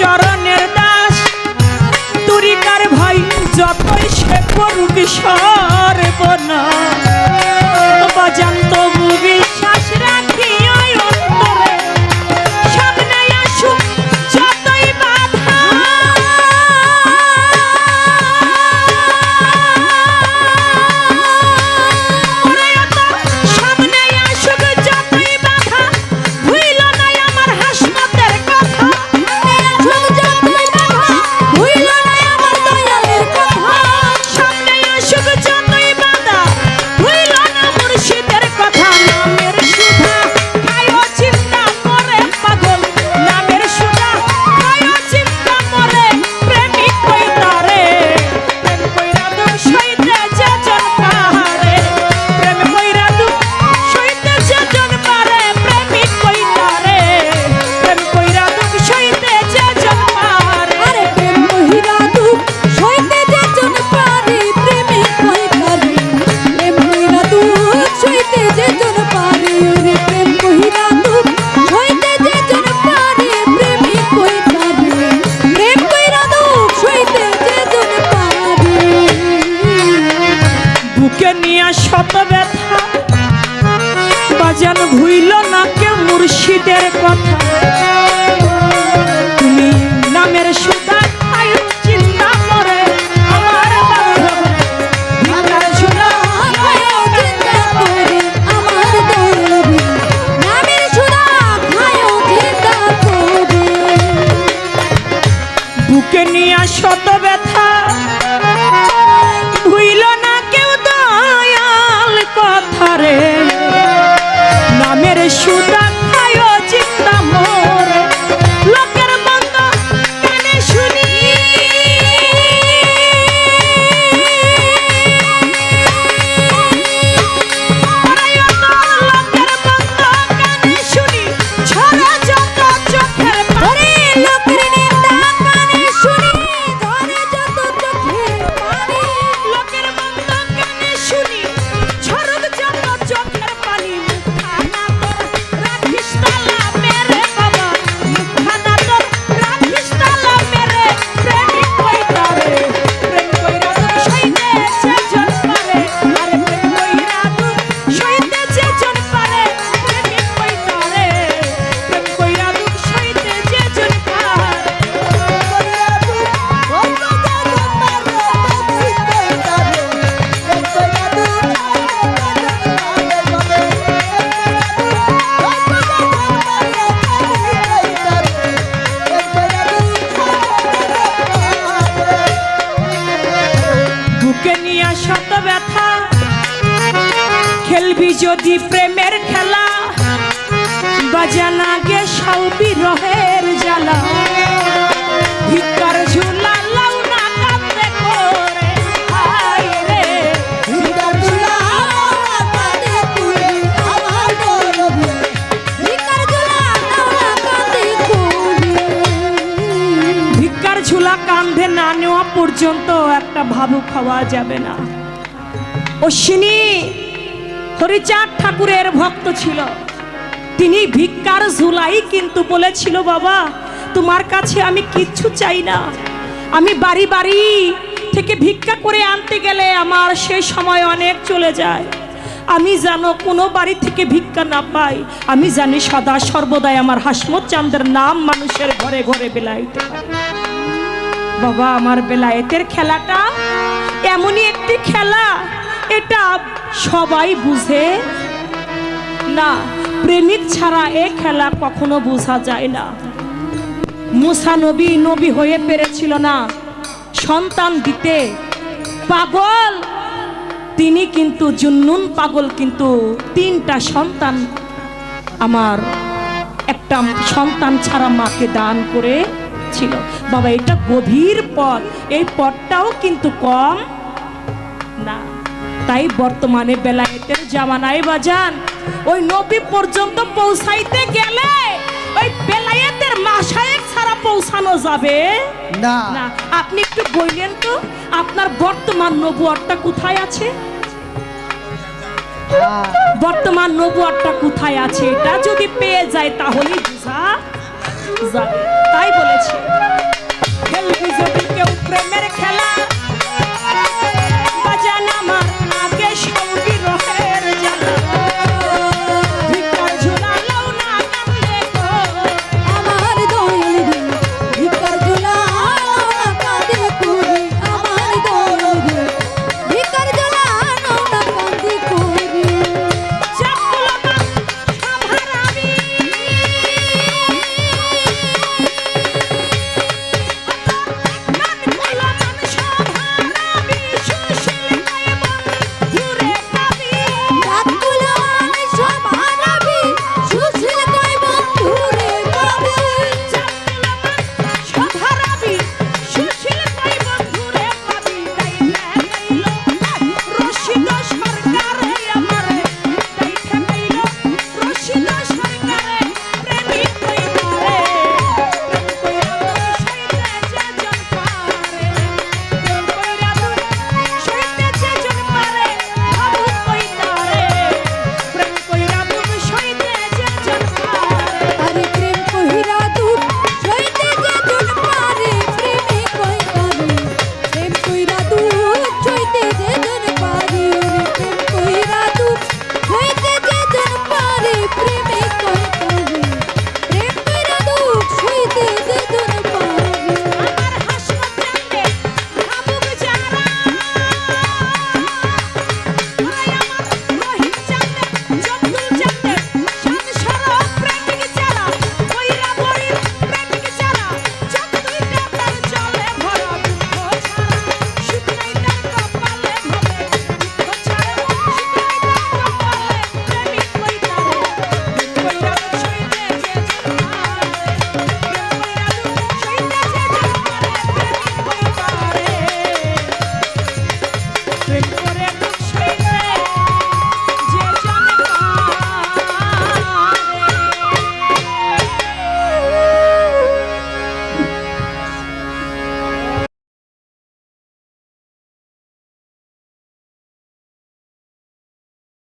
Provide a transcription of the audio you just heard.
চরণের দাস। তুরিকার ভাই যতই সে করুক সর্বনা বুকে নিয়ে শত ব্যথা। বাজান ভুইল না কেউ মুর্শিদের কথা। তুমি নামের নামের খেলবি যদি প্রেমের খেলা। বাজানা গে সাউ বিরহের জ্বালা। ভিকার ঝুলা ঝুলা কান্ধে না নেওয়া পর্যন্ত একটা ভাবু খাওয়া যাবে না। অশ্বিনী হরিচাঁদ ঠাকুরের ভক্ত ছিল। তিনি ভিক্ষার ঝুলাই কিন্তু বলেছিল, বাবা, তোমার কাছে আমি কিচ্ছু চাই না। আমি বাড়ি বাড়ি থেকে ভিক্ষা করে আনতে গেলে আমার সেই সময় অনেক চলে যায়। আমি জানো কোনো বাড়ি থেকে ভিক্ষা না পাই। আমি জানি সদা সর্বদাই আমার হাসমত চাঁদের নাম মানুষের ঘরে ঘরে বেলাইতে বাবা, আমার বেলায়েতের খেলাটা এমনই একটি খেলা। এটা সবাই বুঝে না, প্রেমিক ছাড়া এ খেলা কখনো বোঝা যায় না। মুসা নবী নবী হয়ে পেরেছিল না, সন্তান দিতে পাগল। তিনি কিন্তু জুন্নুন পাগল, কিন্তু তিনটা সন্তান আমার একটা সন্তান ছাড়া মাকে দান করে ছিল বাবা, এটা গভীর পথ, এই পথটাও কিন্তু কম না। তাই বর্তমানে বেলায়েতের জামানায় বাজান। ওই নবী পর্যন্ত পৌঁছাইতে গেলে ওই বেলায়েতের মাসায়েক ছাড়া পৌঁছানো যাবে? না। না। আপনি একটু বললেন তো আপনার বর্তমান নবুয়ারটা কোথায় আছে? আহ, বর্তমান নবুয়ারটা কোথায় আছে? এটা যদি পেয়ে যায় তাহলেই বোঝা যাবে।